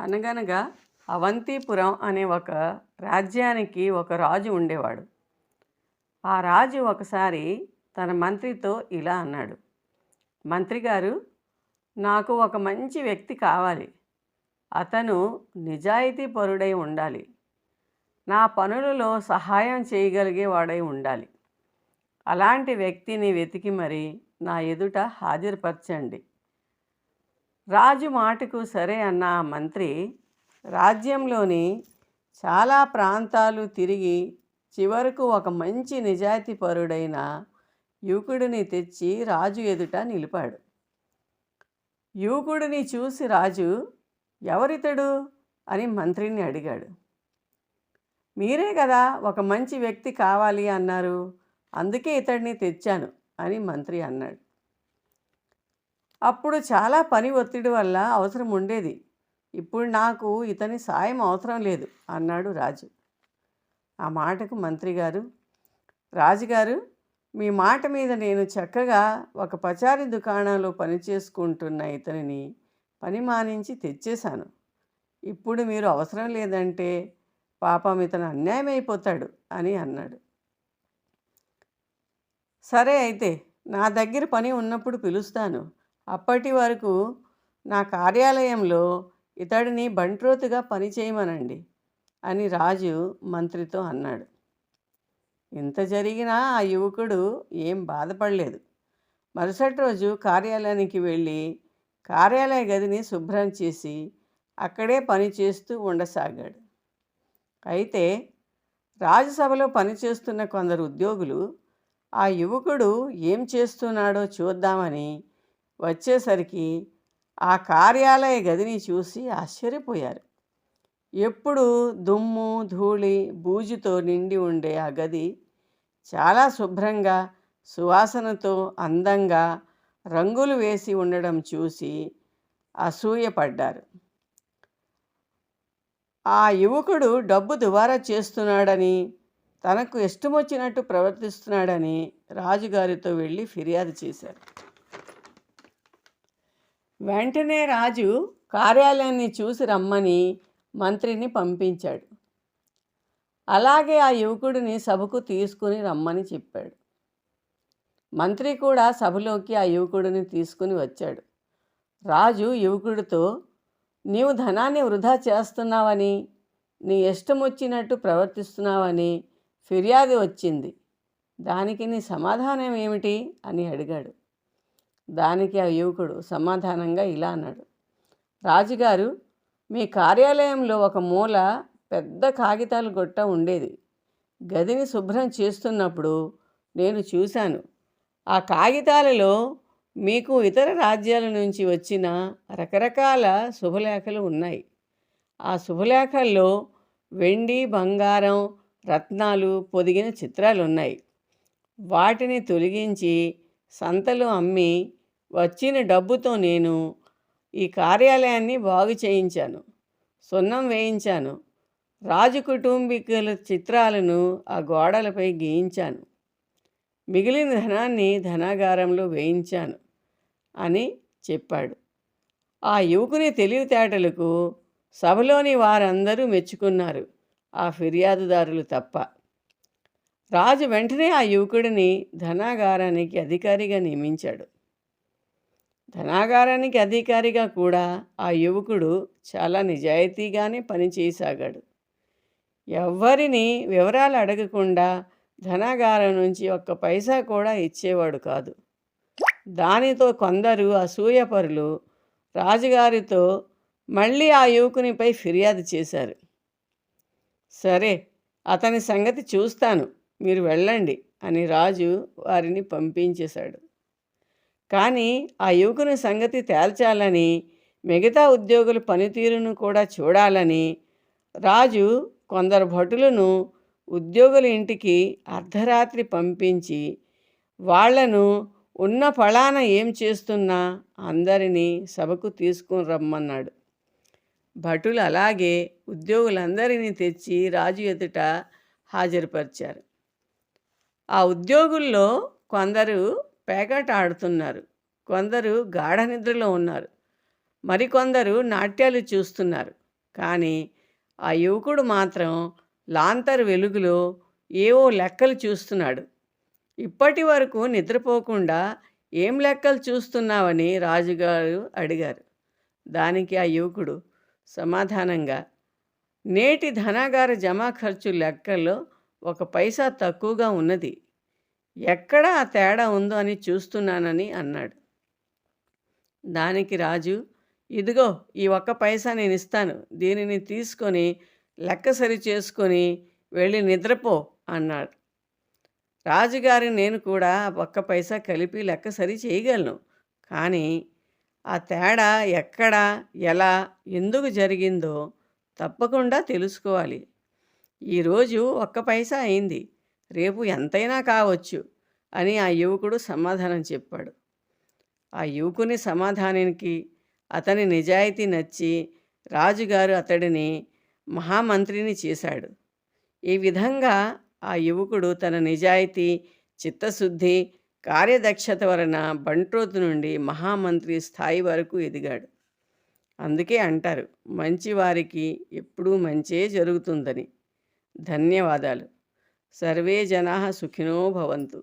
అనగనగా అవంతిపురం అనే ఒక రాజ్యానికి ఒక రాజు ఉండేవాడు. ఆ రాజు ఒకసారి తన మంత్రితో ఇలా అన్నాడు. మంత్రి గారు నాకు ఒక మంచి వ్యక్తి కావాలి. అతను నిజాయితీ పరుడై ఉండాలి. నా పనులలో సహాయం చేయగలిగేవాడై ఉండాలి. అలాంటి వ్యక్తిని వెతికి మరి నా ఎదుట హాజరుపరచండి. రాజు మాటకు సరే అన్న ఆ మంత్రి రాజ్యంలోని చాలా ప్రాంతాలు తిరిగి చివరకు ఒక మంచి నిజాయితీపరుడైన యువకుడిని తెచ్చి రాజు ఎదుట నిలిపాడు. యువకుడిని చూసి రాజు ఎవరితడు? అని మంత్రిని అడిగాడు. మీరే కదా ఒక మంచి వ్యక్తి కావాలి అన్నారు. అందుకే ఇతడిని తెచ్చాను అని మంత్రి అన్నాడు. అప్పుడు చాలా పని ఒత్తిడి వల్ల అవసరం ఉండేది. ఇప్పుడు నాకు ఇతని సాయం అవసరం లేదు అన్నాడు రాజు. ఆ మాటకు మంత్రి గారు రాజుగారు మీ మాట మీద నేను చక్కగా ఒక పచారీ దుకాణంలో పనిచేసుకుంటున్న ఇతనిని పని మానించి తెచ్చేశాను. ఇప్పుడు మీరు అవసరం లేదంటే పాపం ఇతను అన్యాయం అయిపోతాడు అని అన్నాడు. సరే అయితే నా దగ్గర పని ఉన్నప్పుడు పిలుస్తాను. అప్పటి వరకు నా కార్యాలయంలో ఇతడిని బంట్రోతుగా పని చేయమనండి అని రాజు మంత్రితో అన్నాడు. ఇంత జరిగినా ఆ యువకుడు ఏం బాధపడలేదు. మరుసటి రోజు కార్యాలయానికి వెళ్ళి కార్యాలయ గదిని శుభ్రం చేసి అక్కడే పని చేస్తూ ఉండసాగాడు. అయితే రాజ్యసభలో పనిచేస్తున్న కొందరు ఉద్యోగులు ఆ యువకుడు ఏం చేస్తున్నాడో చూద్దామని వచ్చేసరికి ఆ కార్యాలయ గదిని చూసి ఆశ్చర్యపోయారు. ఎప్పుడు దుమ్ము ధూళి బూజుతో నిండి ఉండే ఆ గది చాలా శుభ్రంగా సువాసనతో అందంగా రంగులు వేసి ఉండడం చూసి అసూయపడ్డారు. ఆ యువకుడు డబ్బు దుబారా చేస్తున్నాడని తనకు ఇష్టమొచ్చినట్టు ప్రవర్తిస్తున్నాడని రాజుగారితో వెళ్ళి ఫిర్యాదు చేశారు. వెంటనే రాజు కార్యాలయాన్ని చూసి రమ్మని మంత్రిని పంపించాడు. అలాగే ఆ యువకుడిని సభకు తీసుకుని రమ్మని చెప్పాడు. మంత్రి కూడా సభలోకి ఆ యువకుడిని తీసుకుని వచ్చాడు. రాజు యువకుడితో నీవు ధనాన్ని వృధా చేస్తున్నావని నీ ఇష్టం వచ్చినట్టు ప్రవర్తిస్తున్నావని ఫిర్యాదు వచ్చింది. దానికి నీ సమాధానం ఏమిటి? అని అడిగాడు. దానికి ఆ యువకుడు సమాధానంగా ఇలా అన్నాడు. రాజుగారు మీ కార్యాలయంలో ఒక మూల పెద్ద కాగితాల గొట్ట ఉండేది. గదిని శుభ్రం చేస్తున్నప్పుడు నేను చూశాను. ఆ కాగితాలలో మీకు ఇతర రాజ్యాల నుంచి వచ్చిన రకరకాల శుభలేఖలు ఉన్నాయి. ఆ శుభలేఖల్లో వెండి బంగారం రత్నాలు పొదిగిన చిత్రాలు ఉన్నాయి వాటిని తొలగించి సంతలో అమ్మి వచ్చిన డబ్బుతో నేను ఈ కార్యాలయాన్ని బాగు చేయించాను. సున్నం వేయించాను. రాజు కుటుంబీకుల చిత్రాలను ఆ గోడలపై గీయించాను. మిగిలిన ధనాన్ని ధనాగారంలో వేయించాను అని చెప్పాడు. ఆ యువకుని తెలివితేటలకు సభలోని వారందరూ మెచ్చుకున్నారు. ఆ ఫిర్యాదుదారులు తప్ప రాజు వెంటనే ఆ యువకుడిని ధనాగారానికి అధికారిగా నియమించాడు. ధనాగారానికి అధికారిగా కూడా ఆ యువకుడు చాలా నిజాయితీగానే పనిచేయసాగాడు ఎవ్వరిని వివరాలు అడగకుండా ధనాగారం నుంచి ఒక్క పైసా కూడా ఇచ్చేవాడు కాదు. దానితో కొందరు అసూయపరులు రాజుగారితో మళ్ళీ ఆ యువకునిపై ఫిర్యాదు చేశారు. సరే అతని సంగతి చూస్తాను. మీరు వెళ్ళండి అని రాజు వారిని పంపించేశాడు. కానీ ఆ యువకుని సంగతి తేల్చాలని మిగతా ఉద్యోగుల పనితీరును కూడా చూడాలని రాజు కొందరు భటులను ఉద్యోగుల ఇంటికి అర్ధరాత్రి పంపించి వాళ్ళను ఉన్న ఫలాన ఏం చేస్తున్నా అందరినీ సభకు తీసుకుని రమ్మన్నాడు. భటులు అలాగే ఉద్యోగులందరినీ తెచ్చి రాజు ఎదుట హాజరుపరిచారు. ఆ ఉద్యోగుల్లో కొందరు పేకాట ఆడుతున్నారు కొందరు గాఢ నిద్రలో ఉన్నారు. మరికొందరు నాట్యాలు చూస్తున్నారు. కానీ ఆ యువకుడు మాత్రం లాంతర్ వెలుగులో ఏవో లెక్కలు చూస్తున్నాడు. ఇప్పటి వరకు నిద్రపోకుండా ఏం లెక్కలు చూస్తున్నావని రాజుగారు అడిగారు. దానికి ఆ యువకుడు సమాధానంగా నేటి ధనాగార జమా ఖర్చు లెక్కల్లో ఒక పైసా తక్కువగా ఉన్నది. ఎక్కడ ఆ తేడా ఉందో అని చూస్తున్నానని అన్నాడు. దానికి రాజు ఇదిగో ఈ ఒక్క పైసా నేను ఇస్తాను. దీనిని తీసుకొని లెక్క సరి చేసుకొని వెళ్ళి నిద్రపో అన్నాడు. రాజుగారి నేను కూడా ఒక్క పైసా కలిపి లెక్క సరి చేయగలను. కానీ ఆ తేడా ఎక్కడ ఎలా ఎందుకు జరిగిందో తప్పకుండా తెలుసుకోవాలి. ఈరోజు ఒక్క పైసా అయింది. రేపు ఎంతైనా కావచ్చు అని ఆ యువకుడు సమాధానం చెప్పాడు. ఆ యువకుని సమాధానానికి అతని నిజాయితీ నచ్చి రాజుగారు అతడిని మహామంత్రిని చేశాడు. ఈ విధంగా ఆ యువకుడు తన నిజాయితీ చిత్తశుద్ధి కార్యదక్షత వలన బంట్రోతు నుండి మహామంత్రి స్థాయి వరకు ఎదిగాడు. అందుకే అంటారు మంచివారికి ఎప్పుడూ మంచే జరుగుతుందని. ధన్యవాదాలు. సర్వే జనా సుఖినో భవంతు.